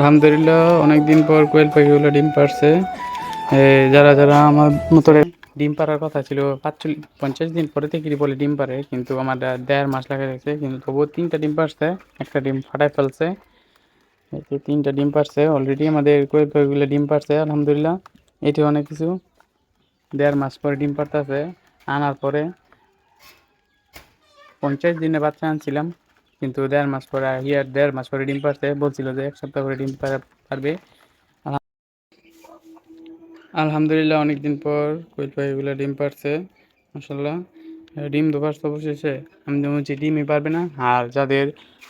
আলহামদুলিল্লাহ, অনেকদিন পর কোয়েল পাখিগুলো ডিম পারছে যারা যারা আমার মতো ডিম পাড়ার কথা ছিল, পাঁচচল্লিশ, পঞ্চাশ দিন পরে থেকে বলে ডিম পারে কিন্তু আমার দেড় মাস লাগা গেছে, কিন্তু তবুও তিনটা ডিম পারছে একটা ডিম ফাটাই ফেলছে। তিনটা ডিম পারছে অলরেডি আমাদের কোয়েল পাখিগুলো ডিম পারছে আলহামদুলিল্লাহ, এটি অনেক কিছু। দেড় মাস পরে ডিম পারতেছে আনার পরে পঞ্চাশ দিনে বাচ্চা আনছিলাম। কিন্তু দেড় মাস পরে ইয়ার দেড় মাস পরে ডিম পারছে বলছিল যে এক সপ্তাহ করে ডিম পারা- পারবে। আলহা- আলহামদুলিল্লাহ অনেকদিন পর কোয়েল পাখিগুলো ডিম পারছে মাসাল্লাহ ডিম তো অবশেষে। আমি তো বলছি ডিমই পারবে না। আর যাদের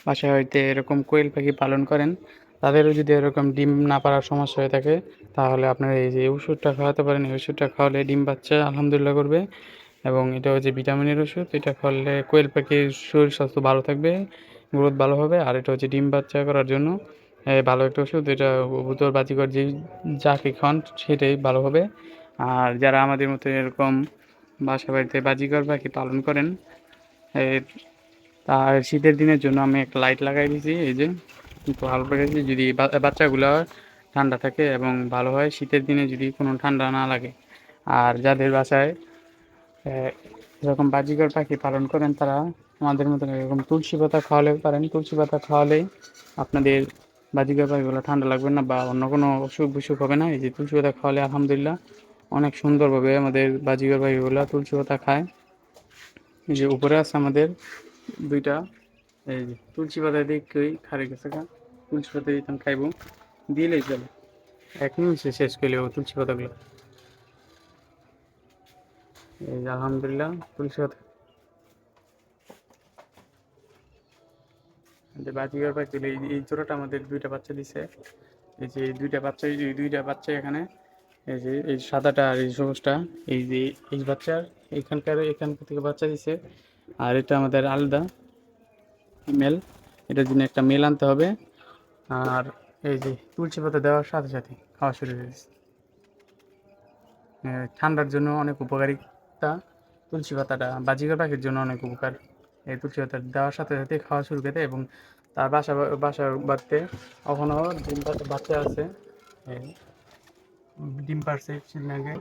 বাসায় হয়তো এরকম কোয়েল পাখি পালন করেন, তাদেরও যদি এরকম ডিম না পারার সমস্যা হয়ে থাকে, তাহলে আপনারা এই যে ওষুধটা খাওয়াতে পারেন, এই ওষুধটা খাওয়ালে ডিম বাচ্চা আলহামদুলিল্লাহ করবে। এবং এটা হচ্ছে ভিটামিনের ওষুধ। এটা খাওয়ালে কোয়েল পাখির শরীর স্বাস্থ্য ভালো থাকবে, গ্রোথ ভালো হবে। আর এটা হচ্ছে ডিম বাচ্চা করার জন্য ভালো একটা ওষুধ। এটা কবুতর বাজিকর যে যাকে খান সেটাই ভালো হবে। আর যারা আমাদের মতো এরকম বাসা বাড়িতে বাজিকর পাখি পালন করেন তার শীতের দিনের জন্য আমি একটা লাইট লাগাই দিয়েছি, এই যে ভালো রেখেছি যদি বাচ্চাগুলো ঠান্ডা থাকে এবং ভালো হয়, শীতের দিনে যদি কোনো ঠান্ডা না লাগে। আর যাদের বাসায় এরকম বাজিকর পাখি পালন করেন তারা, আমাদের মতন এরকম তুলসী পাতা খাওয়ালে পারেন। তুলসী পাতা খাওয়ালেই আপনাদের বাজিকর পাখিগুলো ঠান্ডা লাগবে না বা অন্য কোনো অসুখ বিসুখ হবে না। এই যে তুলসী পাতা খাওয়ালে আলহামদুলিল্লাহ অনেক সুন্দরভাবে আমাদের বাজিকর পাখিগুলো তুলসী পাতা খায়। এই যে উপরে আছে আমাদের দুইটা, এই যে তুলসী পাতা দেখেই খারে গেছে তুলসী পাতা দিতাম খাইব। দিলেই চলে। এক নিমিষে শেষ করলে তুলসী পাতাগুলো। এই যে আলহামদুলিল্লাহ তুলসী আমাদের বাজিগার পাইছিল এই এই জোড়াটা আমাদের দুইটা বাচ্চা দিছে। এই যে এই দুইটা বাচ্চা, এই দুইটা বাচ্চা এখানে, এই যে, এই সাদাটা আর এই সবুজটা, এই যে, এই বাচ্চার, এখানকার, এখান থেকে বাচ্চা দিছে। আর এটা আমাদের আলাদা মেল এটার জন্য একটা মেল আনতে হবে। আর এই যে তুলসী পাতা দেওয়ার সাথে সাথে খাওয়া শুরু হয়েছে ঠান্ডার জন্য অনেক উপকারিতা তুলসী পাতাটা বাজিকার পাখির জন্য অনেক উপকার। এই তুলসী পাতা দেওয়ার সাথে সাথে খাওয়া শুরু করতে এবং তার বাসা বাসা বাড়তে এখনও ডিম পাতা বাচ্চা আছে। ডিম পারছে আগে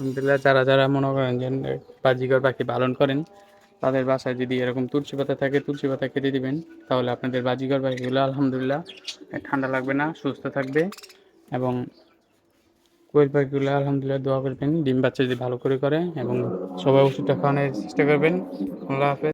আলহামদুলিল্লাহ, যারা যারা মনে করেন যে বাজিকর পাখি পালন করেন, তাদের বাসায় যদি এরকম তুলসী পাতা থাকে, তুলসী পাতা কেটে দিবেন, তাহলে আপনাদের বাজিকর পাখিগুলো আলহামদুলিল্লাহ ঠান্ডা লাগবে না, সুস্থ থাকবে এবং কোয়েল পাখিগুলো আলহামদুলিল্লাহ দোয়া করবেন। ডিম বাচ্চা যদি ভালো করে করে এবং সবাই ওষুধটা খাওয়ানোর চেষ্টা করবেন। আল্লাহ হাফেজ।